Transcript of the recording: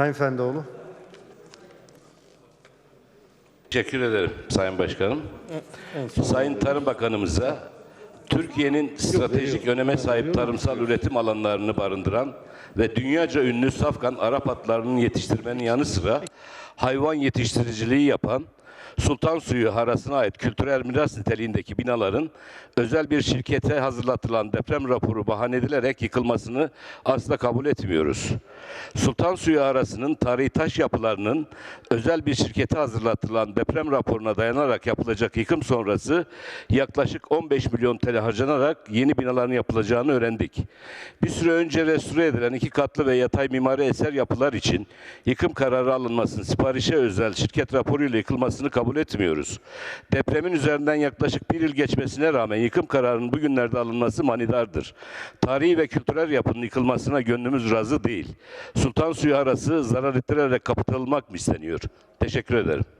Sayın Fendoğlu. Teşekkür ederim Sayın Başkanım. Sayın Tarım Bakanımıza Türkiye'nin stratejik öneme sahip tarımsal üretim alanlarını barındıran ve dünyaca ünlü safkan Arap atlarının yetiştirmenin yanı sıra hayvan yetiştiriciliği yapan Sultan Suyu Harası'na ait kültürel miras niteliğindeki binaların özel bir şirkete hazırlatılan deprem raporu bahane edilerek yıkılmasını asla kabul etmiyoruz. Sultan Suyu Harası'nın tarihi taş yapılarının özel bir şirkete hazırlatılan deprem raporuna dayanarak yapılacak yıkım sonrası yaklaşık 15 milyon TL harcanarak yeni binaların yapılacağını öğrendik. Bir süre önce restore edilen iki katlı ve yatay mimari eser yapılar için yıkım kararı alınmasının siparişe özel şirket raporuyla yıkılmasını kabul etmiyoruz. Depremin üzerinden yaklaşık bir yıl geçmesine rağmen yıkım kararının bugünlerde alınması manidardır. Tarihi ve kültürel yapının yıkılmasına gönlümüz razı değil. Sultan Suyu arası zarar ettirilerek kapatılmak mı isteniyor? Teşekkür ederim.